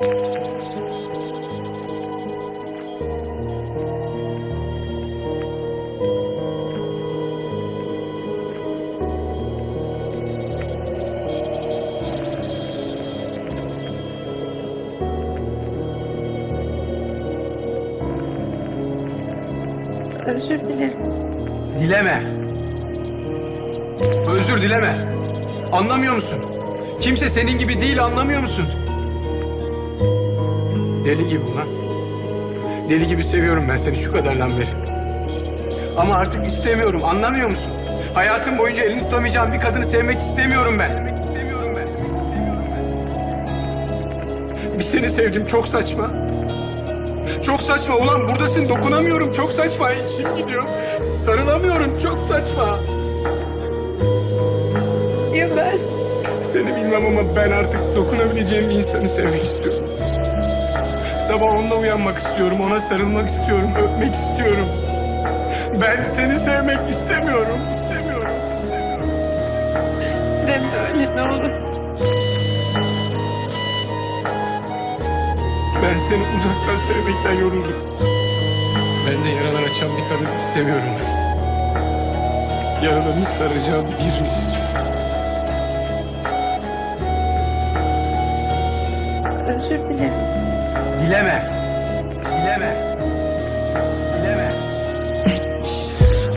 Özür dilerim. Dileme. Özür dileme. Anlamıyor musun? Kimse senin gibi değil anlamıyor musun? Deli gibi ulan. Deli gibi seviyorum ben seni şu kadardan beri. Ama artık istemiyorum anlamıyor musun? Hayatım boyunca elini tutamayacağım bir kadını sevmek istemiyorum ben. Sevmek istemiyorum ben. Bir seni sevdim çok saçma. Çok saçma ulan buradasın dokunamıyorum çok saçma içim gidiyor. Sarılamıyorum çok saçma. Ya ben? Seni bilmem ama ben artık dokunabileceğim bir insanı sevmek istiyorum. Sabah onunla uyanmak istiyorum, ona sarılmak istiyorum, öpmek istiyorum. Ben seni sevmek istemiyorum, istemiyorum, istemiyorum. Deme öyle ne olur. Ben seni uzaktan sevmekten yoruldum. Ben de yaralar açan bir kadın istemiyorum. Yaralarını saracağım birini istiyorum. Özür dilerim. Dileme. Dileme. Dileme.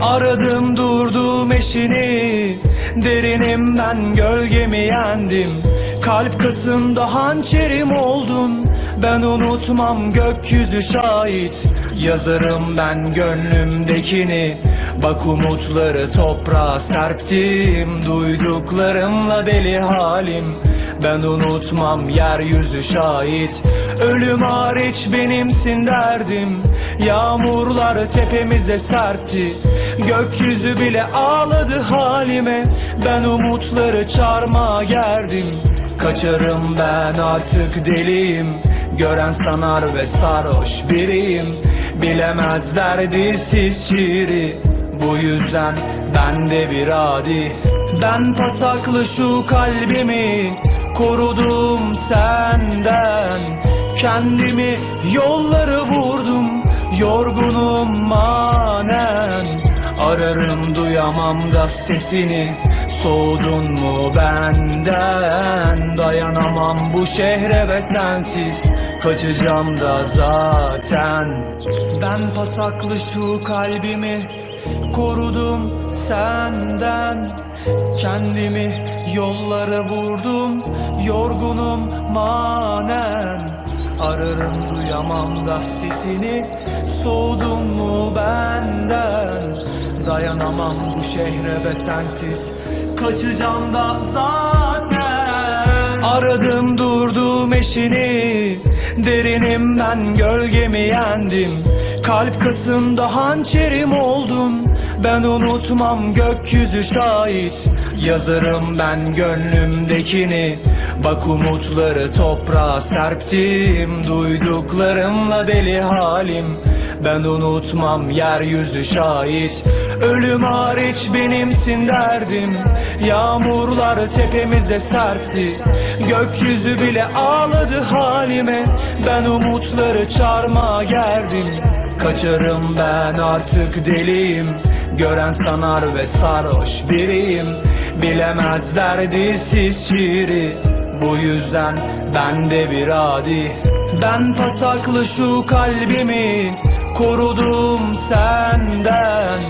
Aradım durdum eşini Derinimden gölgemi yendim Kalp kasında hançerim oldun Ben unutmam gökyüzü şahit Yazarım ben gönlümdekini Bak umutları toprağa serptim Duyduklarımla deli halim ben unutmam yeryüzü şahit. Ölüm hariç benimsin derdim. Yağmurlar tepemize serpti. Gökyüzü bile ağladı halime. Ben umutları çarmıha gerdim. Kaçarım ben artık deliyim. Gören sanar ve sarhoş biriyim. Bilemezler dilsiz şiiri. Bu yüzden ben de bir adi. Ben pasaklı şu kalbimi Korudum senden. Kendimi yolları vurdum Yorgunum manen. Ararım duyamam da sesini Soğudun mu benden? Dayanamam bu şehre ve sensiz Kaçacağım da zaten. Ben pasaklı şu kalbimi Korudum senden. Kendimi yollara vurdum Yorgunum manen. Ararım duyamam da sesini. Soğudun mu benden? Dayanamam bu şehre be sensiz. Kaçacağım da zaten. Aradım durdum eşini. Derinimden gölgemi yendim. Kalp kasında hançerim oldun Ben unutmam gökyüzü şahit. Yazarım ben gönlümdekini Bak umutları toprağa serptim Duyduklarımla deli halim. Ben unutmam yeryüzü şahit Ölüm hariç benimsin derdim. Yağmurlar tepemize serpti Gökyüzü bile ağladı halime. Ben umutları çarmıha gerdim Kaçarım ben artık deliyim. Gören sanar ve sarhoş biriyim Bilemezler dilsiz şiiri Bu yüzden ben de bir adi. Ben pasaklı şu kalbimi Korudum senden.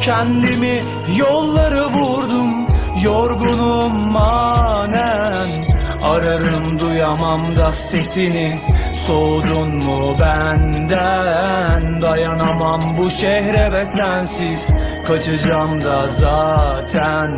Kendimi yolları vurdum Yorgunum manen. Ararım duyamam da sesini Soğudun mu benden? Dayanamam bu şehre ve sensiz Kaçacağım da zaten